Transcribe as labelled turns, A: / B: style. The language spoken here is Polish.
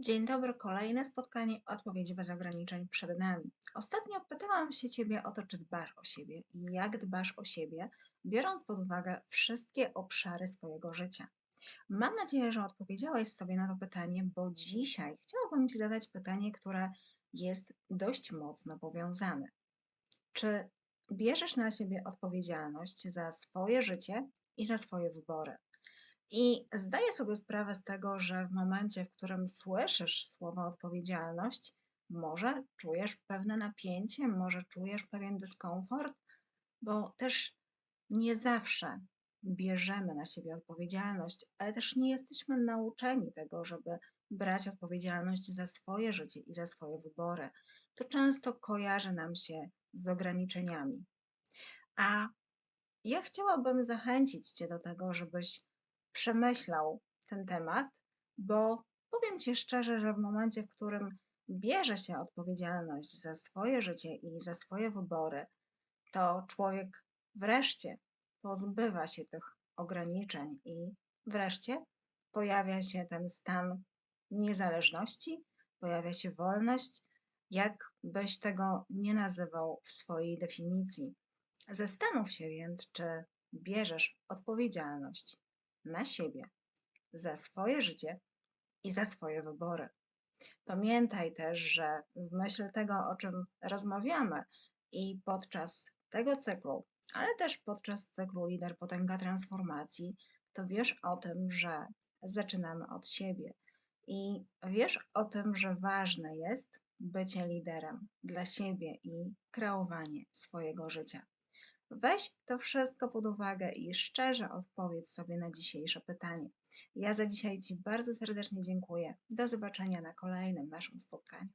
A: Dzień dobry, kolejne spotkanie Odpowiedzi bez ograniczeń przed nami. Ostatnio pytałam się Ciebie o to, czy dbasz o siebie i jak dbasz o siebie, biorąc pod uwagę wszystkie obszary swojego życia. Mam nadzieję, że odpowiedziałeś sobie na to pytanie, bo dzisiaj chciałabym Ci zadać pytanie, które jest dość mocno powiązane. Czy bierzesz na siebie odpowiedzialność za swoje życie i za swoje wybory? I zdaję sobie sprawę z tego, że w momencie, w którym słyszysz słowo odpowiedzialność, może czujesz pewne napięcie, może czujesz pewien dyskomfort, bo też nie zawsze bierzemy na siebie odpowiedzialność, ale też nie jesteśmy nauczeni tego, żeby brać odpowiedzialność za swoje życie i za swoje wybory. To często kojarzy nam się z ograniczeniami. A ja chciałabym zachęcić Cię do tego, żebyś przemyślał ten temat, bo powiem Ci szczerze, że w momencie, w którym bierze się odpowiedzialność za swoje życie i za swoje wybory, to człowiek wreszcie pozbywa się tych ograniczeń i wreszcie pojawia się ten stan niezależności, pojawia się wolność, jak byś tego nie nazywał w swojej definicji. Zastanów się więc, czy bierzesz odpowiedzialność na siebie, za swoje życie i za swoje wybory. Pamiętaj też, że w myśl tego, o czym rozmawiamy i podczas tego cyklu, ale też podczas cyklu Lider Potęga Transformacji, to wiesz o tym, że zaczynamy od siebie i wiesz o tym, że ważne jest bycie liderem dla siebie i kreowanie swojego życia. Weź to wszystko pod uwagę i szczerze odpowiedz sobie na dzisiejsze pytanie. Ja za dzisiaj Ci bardzo serdecznie dziękuję. Do zobaczenia na kolejnym naszym spotkaniu.